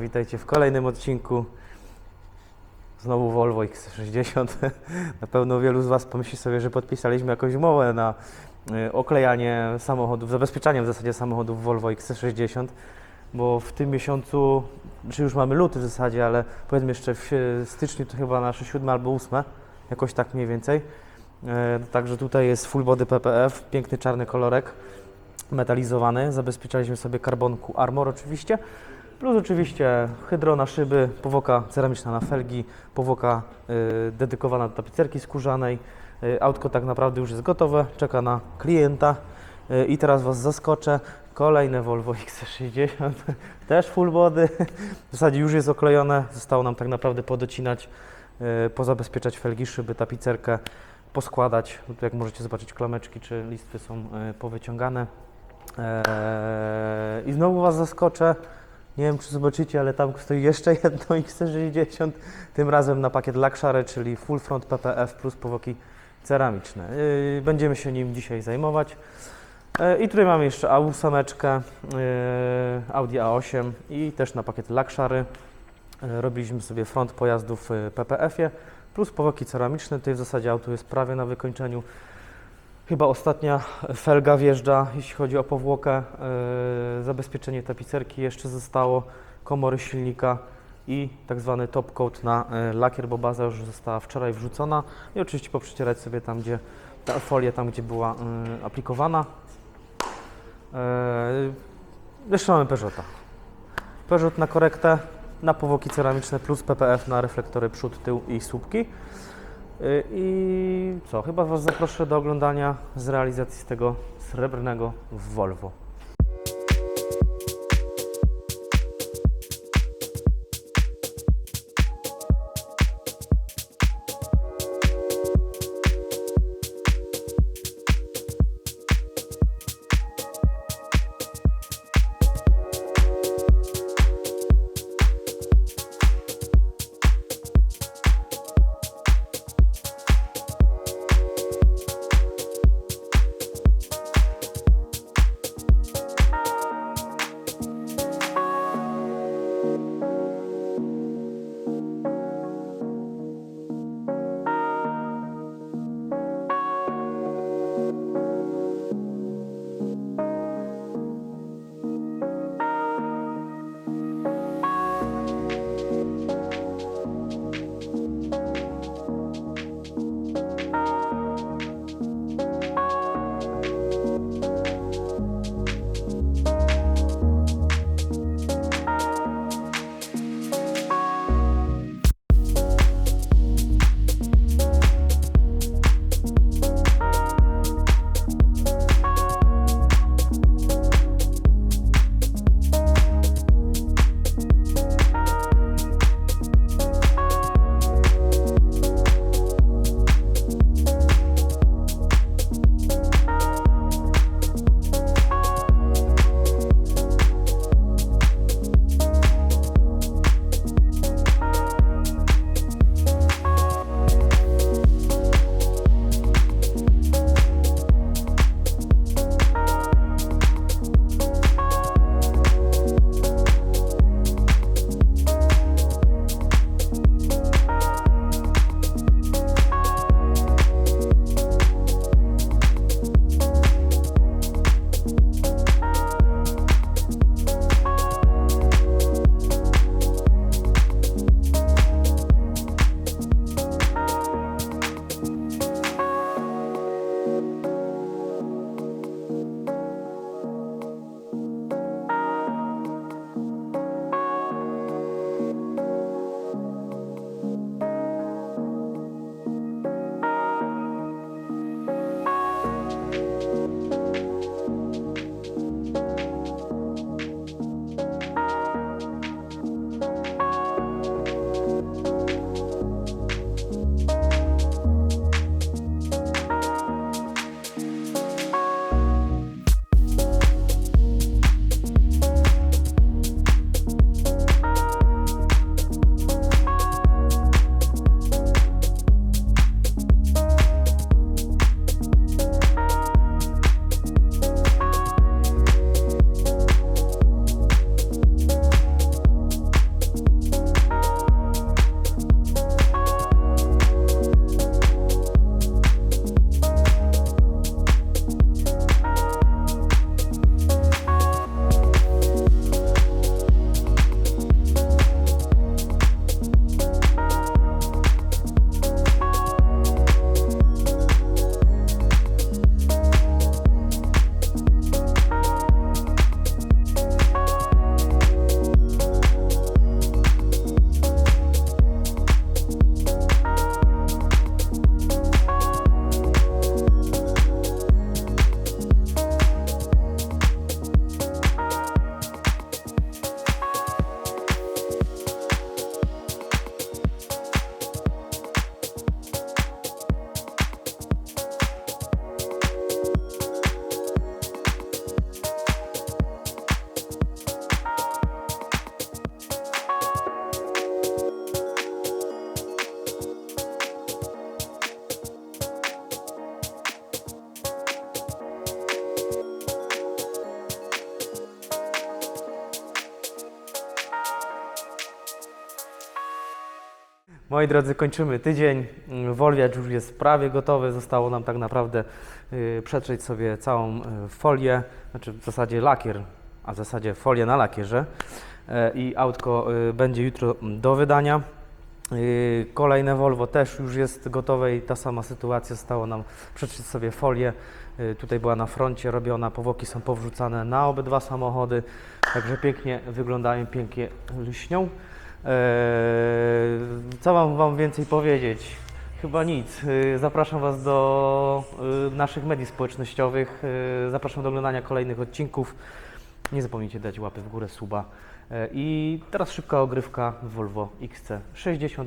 Witajcie w kolejnym odcinku. Znowu Volvo X60. Na pewno wielu z Was pomyśli sobie, że podpisaliśmy jakąś umowę na y, oklejanie samochodów, zabezpieczanie w zasadzie samochodów Volvo XC60, bo w tym miesiącu, czy już mamy luty w zasadzie, ale powiedzmy jeszcze w styczniu to chyba nasze siódme albo ósme, jakoś tak mniej więcej. E, Także tutaj jest full body PPF, piękny czarny kolorek metalizowany. Zabezpieczaliśmy sobie karbonku Armor oczywiście. Plus oczywiście hydro na szyby, powoka ceramiczna na felgi, powoka y, dedykowana do tapicerki skórzanej. Y, autko tak naprawdę już jest gotowe, czeka na klienta. Y, I teraz Was zaskoczę. Kolejne Volvo XC60, też full body. W zasadzie już jest oklejone. Zostało nam tak naprawdę podocinać, y, pozabezpieczać felgi, szyby, tapicerkę, poskładać. Jak możecie zobaczyć klameczki czy listwy są y, powyciągane. Eee, I znowu Was zaskoczę. Nie wiem, czy zobaczycie, ale tam stoi jeszcze jedno XC60. Tym razem na pakiet Luxury, czyli full front PPF plus powoki ceramiczne. Yy, Będziemy się nim dzisiaj zajmować. Yy, I tutaj mamy jeszcze A8, yy, Audi A8 i też na pakiet. Yy, Robiliśmy sobie front pojazdów w PPF-ie plus powoki ceramiczne. Tutaj w zasadzie auto jest prawie na wykończeniu. Chyba ostatnia felga wjeżdża, jeśli chodzi o powłokę. Yy, zabezpieczenie tapicerki jeszcze zostało, komory silnika i tak zwany top coat na yy, lakier, bo baza już została wczoraj wrzucona. I oczywiście poprzecierać sobie tam, gdzie ta folia, tam gdzie była yy, aplikowana. Jeszcze mamy Peugeota. Peugeot na korektę, na powłoki ceramiczne plus PPF na reflektory przód, tył i słupki. Y, I co? Chyba Was zaproszę do oglądania z realizacji tego srebrnego Volvo. Moi drodzy, kończymy tydzień. Wolwiacz już jest prawie gotowy. Zostało nam tak naprawdę y, przetrzeć sobie całą y, folię, znaczy w zasadzie lakier, a w zasadzie folię na lakierze. E, I autko y, będzie jutro do wydania. Y, Kolejne Volvo też już jest gotowe i ta sama sytuacja. Zostało nam przetrzeć sobie folię. Y, Tutaj była na froncie robiona, powłoki są powrzucane na obydwa samochody, także pięknie wyglądają, pięknie lśnią. Eee, Co mam Wam więcej powiedzieć? Chyba nic. Yy, Zapraszam Was do yy, naszych mediów społecznościowych. Yy, Zapraszam do oglądania kolejnych odcinków. Nie zapomnijcie dać łapy w górę, suba. I teraz szybka ogrywka Volvo XC60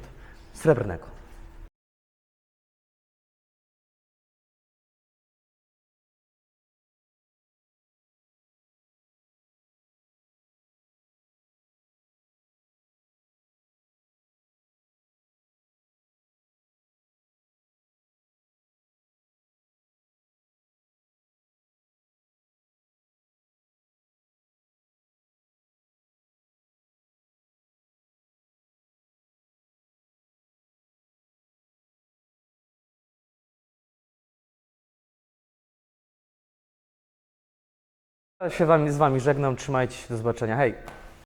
srebrnego. Ja się z Wami żegnam. Trzymajcie się. Do zobaczenia. Hej!